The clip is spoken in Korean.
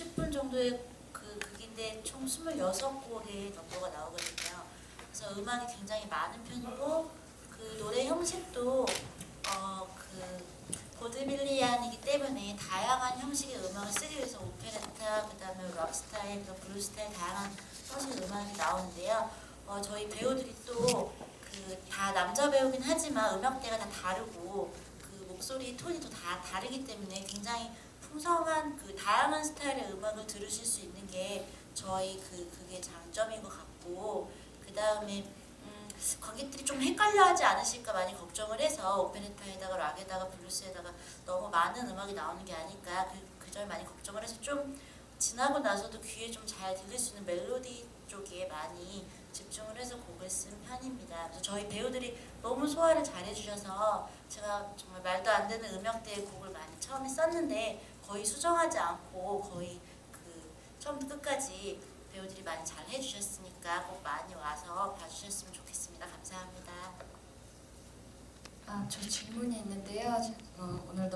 90분 정도의 그 극인데 총 26곡의 넘버가 나오거든요. 그래서 음악이 굉장히 많은 편이고 그 노래 형식도 어 그 보드밀리안이기 때문에 다양한 형식의 음악을 쓰기 위해서 오페레타, 그 다음에 락 스타일, 또 블루 스타일 다양한 형식의 음악이 나오는데요. 어, 저희 배우들이 또 그 다 남자 배우긴 하지만 음역대가 다 다르고 그 목소리 톤이 또 다 다르기 때문에 굉장히 풍성한 그 다양한 스타일의 음악을 들으실 수 있는 게 저희 그 그게 장점인 것 같고 그 다음에 음, 관객들이 좀 헷갈려하지 않으실까 많이 걱정을 해서 오페레타에다가 락에다가 블루스에다가 너무 많은 음악이 나오는 게 아닐까 그, 그 점을 많이 걱정을 해서 좀 지나고 나서도 귀에 좀 잘 들릴 수 있는 멜로디 쪽에 많이 집중을 해서 곡을 쓴 편입니다. 그래서 저희 배우들이 너무 소화를 잘 해주셔서 제가 정말 말도 안 되는 음역대의 곡을 많이 처음에 썼는데 거의 수정하지 않고 거의 그 처음부터 끝까지 배우들이 많이 잘 해주셨으니까 꼭 많이 와서 봐주셨으면 좋겠습니다. 감사합니다. 아, 저 질문이 있는데요. 어, 오늘도